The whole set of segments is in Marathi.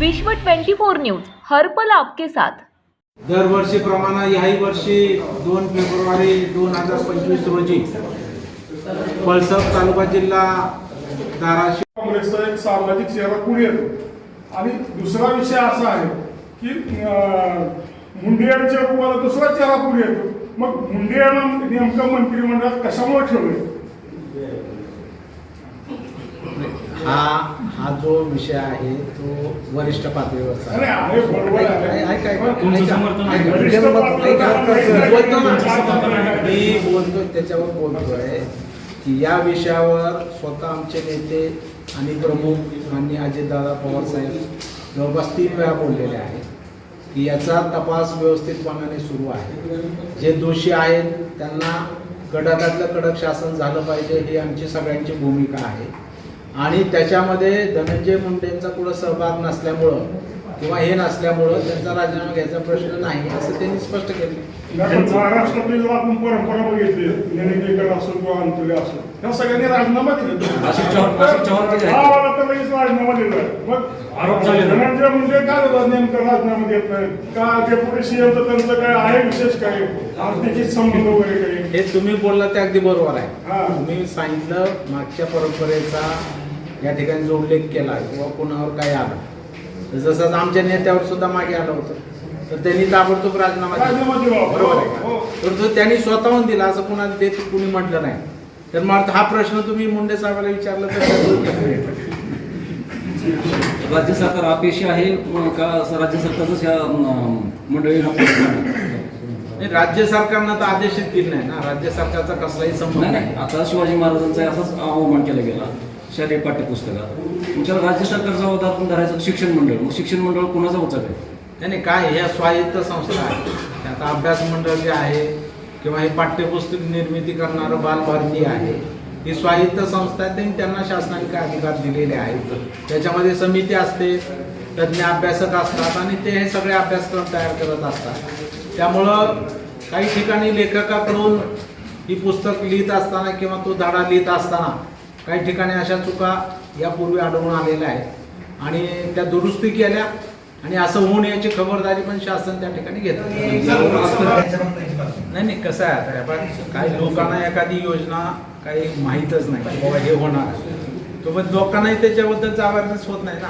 विश्व 24 न्यूज हर्पल आपके साथ. दरवर्षीप्रमाणे ह्याही वर्षी दोन फेब्रुवारी दोन हजार पंचवीस रोजी पळसप तालुका जिल्हा धाराशिव काँग्रेसचा एक सामाजिक चेहरा पुढे येतो. आणि दुसरा विषय असा आहे की मुंडियांच्या रूपाला दुसरा चेहरा पुढे येतो. मग मुंडियांना नेमकं मंत्रिमंडळात कशामुळे ठेवले हा हा जो विषय आहे तो वरिष्ठ पातळीवरचा आहे. आहे. ऐका, ऐका, ऐका. बोलतो ना. आपण- मी बोलतोय त्याच्यावर बोलतोय की या विषयावर स्वतः आमचे नेते आणि प्रमुख माननीय अजितदादा पवार साहेब जवळपास तीन वेळा बोललेले आहेत की याचा तपास व्यवस्थितपणाने सुरू आहे. जे दोषी आहेत त्यांना गडाकातलं कडक शासन झालं पाहिजे ही आमची सगळ्यांची भूमिका आहे. आणि त्याच्यामध्ये धनंजय मुंडेंचा कुठं सहभाग नसल्यामुळं किंवा हे नसल्यामुळं त्यांचा राजीनामा घ्यायचा प्रश्न नाही असं त्यांनी स्पष्ट केलं. आपण महाराष्ट्रातली जर आपण परंपरा बघितली असो किंवा अंतुले असो ह्या सगळ्यांनी राजीनामा दिले? हा, राजीनामा दिला. मग? धनंजय मुंडे काय देतात नेमकं राजीनामा देत नाही? का डेप्युटी सीएमचं त्यांचं काय आहे विशेष काय? आर्थिक संबंध वगैरे काही? हे तुम्ही बोलला ते अगदी बरोबर आहे. हा. तुम्ही सांगितलं मागच्या परंपरेचा या ठिकाणी जो उल्लेख केला किंवा कुणावर काय आलं. जसं आमच्या नेत्यावर सुद्धा मागे आलं होतं. तर त्यांनी ताबडतोब राजीनामा राजीनामा दिला. दिला. बरोबर आहे हो. का तर तो त्यांनी स्वतःहून दिला असं कुणाला देत कुणी म्हटलं नाही. तर मग हा प्रश्न तुम्ही मुंडे साहेबाला विचारला तर. राज्य सरकार अपयशी आहे का? असं राज्य सरकारच ह्या म, मंडळीला नाही, राज्य सरकारनं तर आदेशित केले नाही ना. राज्य सरकारचा कसलाही संबंध नाही आता शिवाजी महाराजांचा असाच अवमान केला गेला. शालेय पाठ्यपुस्तकात. तुमच्यावर राज्य सरकार जबाबदार पण धरायचं? शिक्षण मंडळ. मग शिक्षण मंडळ कोणाचा उचल आहे नाही नाही, काय ह्या स्वायत्त संस्था आहे. त्यात अभ्यास मंडळ जे आहे किंवा हे पाठ्यपुस्तक निर्मिती करणारं बालभारती आहे ही स्वायत्त संस्था आहे त्यांनी त्यांना शासनाने काय अधिकार दिलेले आहेत? त्याच्यामध्ये समिती असते तज्ज्ञ अभ्यासक असतात आणि ते हे सगळे अभ्यासक्रम तयार करत असतात. त्यामुळं काही ठिकाणी लेखकाकडून ही पुस्तक लिहित असताना किंवा तो धडा लिहित असताना काही ठिकाणी अशा चुका यापूर्वी आढळून आलेलं आहे. आणि त्या दुरुस्ती केल्या आणि असं होऊन याची खबरदारी पण शासन त्या ठिकाणी घेत नाही नाही कसं आहे आता आपण काही लोकांना एखादी योजना काही माहीतच नाही बाबा हे होणार तो पण लोकांनाही त्याच्याबद्दलचा अवेअरनेस होत नाही ना.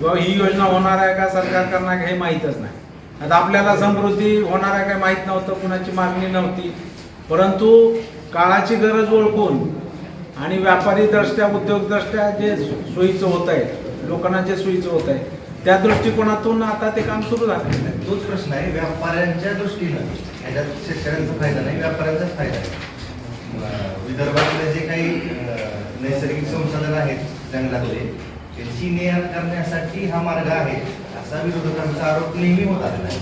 बाबा ही योजना होणार आहे का सरकार करणार हे माहीतच नाही. आता आपल्याला समृद्धी होणार आहे काय माहीत नव्हतं कुणाची मागणी नव्हती. परंतु काळाची गरज ओळखून आणि व्यापारी दृष्ट्या उद्योगदृष्ट्या जे सोयीचं होत आहे लोकांना जे सोयीचं होत आहे त्या दृष्टिकोनातून आता ते काम सुरू झालं. तोच प्रश्न आहे व्यापाऱ्यांच्या दृष्टीनं. याच्यात शेतकऱ्यांचा फायदा नाही व्यापाऱ्यांचाच फायदा आहे. विदर्भातले जे काही नैसर्गिक संसाधन आहेत जंगलातले त्यांची ने करण्यासाठी हा मार्ग आहे असा विरोधकांचा आरोप नेहमी होत आलेला आहे.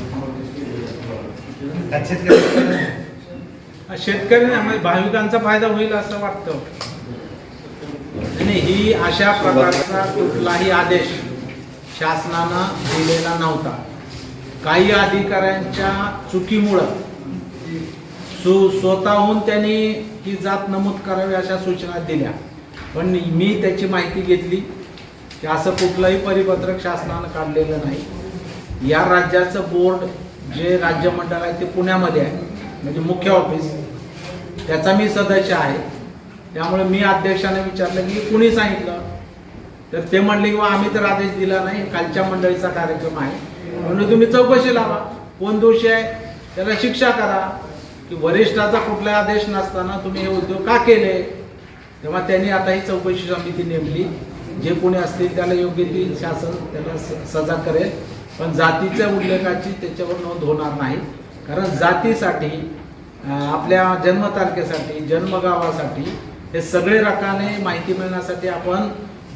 शेतकऱ्यांचा. शेतकऱ्यांना म्हणजे भाविकांचा फायदा होईल असं वाटतं. आणि ही अशा प्रकारचा कुठलाही आदेश शासनानं दिलेला नव्हता. काही अधिकाऱ्यांच्या चुकीमुळं सु स्वतःहून त्यांनी ही जात नमूद करावी अशा सूचना दिल्या. पण मी त्याची माहिती घेतली की असं कुठलंही परिपत्रक शासनानं काढलेलं नाही. या राज्याचं बोर्ड जे राज्य मंडळ आहे ते पुण्यामध्ये आहे. म्हणजे मुख्य ऑफिस त्याचा मी सदस्य आहे. त्यामुळे मी अध्यक्षाने विचारलं की कुणी सांगितलं? तर ते म्हणले की आम्ही तर आदेश दिला नाही. कालच्या मंडळीचा कार्यक्रम आहे. म्हणून तुम्ही चौकशी लावा. कोण दोषी आहे? त्याला शिक्षा करा. की वरिष्ठाचा कुठला आदेश नसताना तुम्ही हे उद्योग का केले? तेव्हा त्यांनी आता ही चौकशी समिती नेमली. जे कोणी असतील त्याला योग्य ती शासन त्याला स- सजा करेल. पण जातीच्या उल्लेखाची त्याच्यावर नोंद होणार नाही. कारण जातीसाठी आपल्या जन्मतारखेसाठी जन्मगावासाठी हे सगळे रकाने माहिती मिळण्यासाठी आपण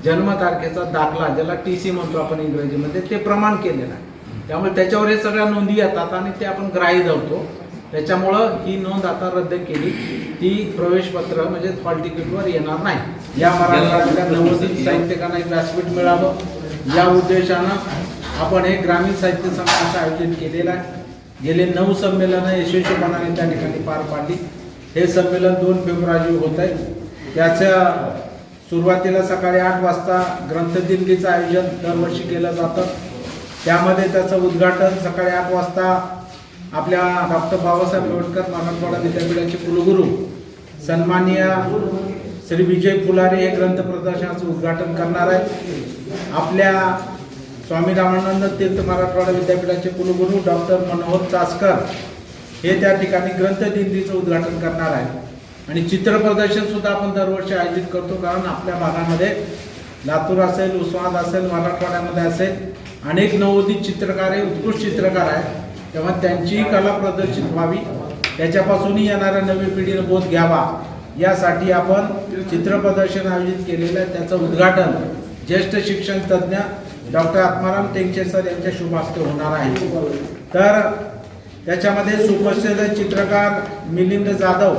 जन्मतारखेचा दाखला ज्याला टी सी म्हणतो आपण इंग्रजीमध्ये ते प्रमाण केलेलं आहे. त्यामुळे त्याच्यावर हे सगळ्या नोंदी येतात आणि ते आपण ग्राही धरतो. त्याच्यामुळं ही नोंद आता रद्द केली. ती प्रवेशपत्र म्हणजे हॉल तिकीटवर येणार नाही. या मराठवाड्यातल्या नवोदित साहित्यिकांना एक व्यासपीठ मिळावं. या उद्देशानं आपण हे ग्रामीण साहित्य संमेलनाचं आयोजन केलेलं आहे. गेले नऊ संमेलनं यशस्वीपणाने त्या ठिकाणी पार पाडली. हे संमेलन दोन फेब्रुवारी होत आहे. त्याच्या सुरुवातीला सकाळी आठ वाजता ग्रंथदिंडीचं आयोजन दरवर्षी केलं जातं. त्यामध्ये त्याचं उद्घाटन सकाळी आठ वाजता आपल्या डॉक्टर बाबासाहेब आंबेडकर मराठवाडा विद्यापीठाचे कुलगुरू सन्माननीय श्री विजय फुलारे हे ग्रंथ प्रदर्शनाचं उद्घाटन करणार आहेत. आपल्या स्वामी रामानंद तीर्थ मराठवाडा विद्यापीठाचे कुलगुरू डॉक्टर मनोहर चासकर हे त्या ठिकाणी ग्रंथदिंडीचं उद्घाटन करणार आहे आणि चित्र प्रदर्शन सुद्धा आपण दरवर्षी आयोजित करतो कारण आपल्या भागामध्ये लातूर असेल उस्मानाबाद असेल मराठवाड्यामध्ये असेल अनेक नवोदित चित्रकार आहे उत्कृष्ट चित्रकार आहेत. तेव्हा त्यांचीही कला प्रदर्शित व्हावी. त्याच्यापासूनही येणाऱ्या नवी पिढीनं बोध घ्यावा. यासाठी आपण चित्र प्रदर्शन आयोजित केलेलं आहे. त्याचं उद्घाटन ज्येष्ठ शिक्षण तज्ज्ञ डॉक्टर आत्माराम टेंगचे सर यांच्या शुभ हस्ते होणार आहे. तर त्याच्यामध्ये सुप्रसिद्ध चित्रकार मिलिंद जाधव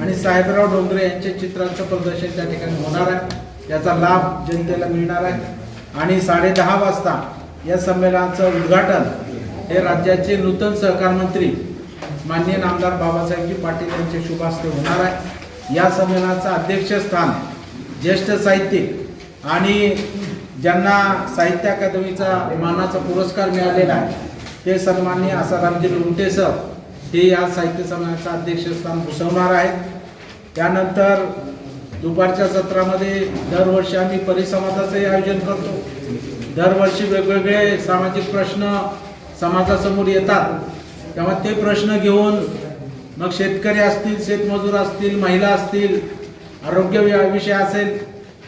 आणि साहेबराव डोंगरे यांच्या चित्रांचं प्रदर्शन त्या ठिकाणी होणार आहे. याचा लाभ जनतेला मिळणार आहे. आणि साडे दहा वाजता या संमेलनाचं उद्घाटन हे राज्याचे नूतन सहकार मंत्री माननीय नामदार बाबासाहेबजी पाटील यांच्या शुभ हस्ते होणार आहे. या संमेलनाचं अध्यक्षस्थान ज्येष्ठ साहित्यिक आणि ज्यांना साहित्य अकादमीचा मानाचा पुरस्कार मिळालेला आहे ते सन्माननीय आसारामजी रुमटे सर हे या साहित्य संमेलनाचं अध्यक्षस्थान भूषवणार आहेत. त्यानंतर दुपारच्या सत्रामध्ये दरवर्षी आम्ही परिसंवादाचंही आयोजन करतो. दरवर्षी वेगवेगळे सामाजिक प्रश्न समाजासमोर येतात. तेव्हा ते प्रश्न घेऊन मग शेतकरी असतील शेतमजूर असतील महिला असतील आरोग्य विषय असेल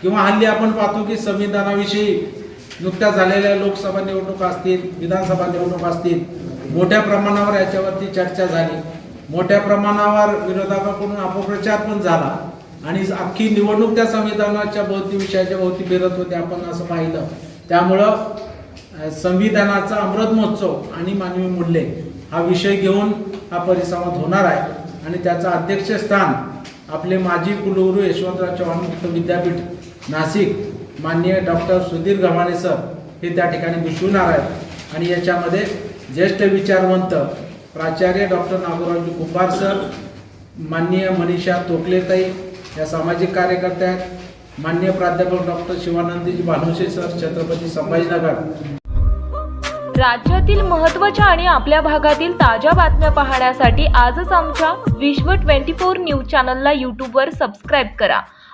किंवा हल्ली आपण पाहतो की संविधानाविषयी नुकत्याच झालेल्या लोकसभा निवडणुका असतील विधानसभा निवडणूक असतील मोठ्या प्रमाणावर याच्यावरती चर्चा झाली. मोठ्या प्रमाणावर विरोधकाकडून अपप्रचार पण झाला. आणि अख्खी निवडणूक त्या संविधानाच्या भोवती विषयाच्या भोवती फिरत होते आपण असं पाहिलं. त्यामुळं संविधानाचा अमृत महोत्सव आणि मानवी मूल्ये हा विषय घेऊन हा परिसंवाद होणार आहे. आणि त्याचं अध्यक्षस्थान आपले माजी कुलगुरू यशवंतराव चव्हाण मुक्त विद्यापीठ नाशिक माननीय डॉक्टर सुधीर गव्हाणे सर हे त्या ठिकाणी भूषवणार आहेत आणि याच्यामध्ये ज्येष्ठ विचारवंत प्राचार्य डॉक्टर नागोरावजी कुंभार सर माननीय मनीषा तोकलेताई या सामाजिक कार्यकर्त्या आहेत. माननीय प्राध्यापक डॉक्टर शिवानंदजी भानुशे सर छत्रपती संभाजीनगर. राज्यातील महत्त्वाच्या आणि आपल्या भागातील ताज्या बातम्या पाहण्यासाठी आजच आमच्या विश्व 24 न्यूज चॅनलला यूट्यूबवर सबस्क्राईब करा.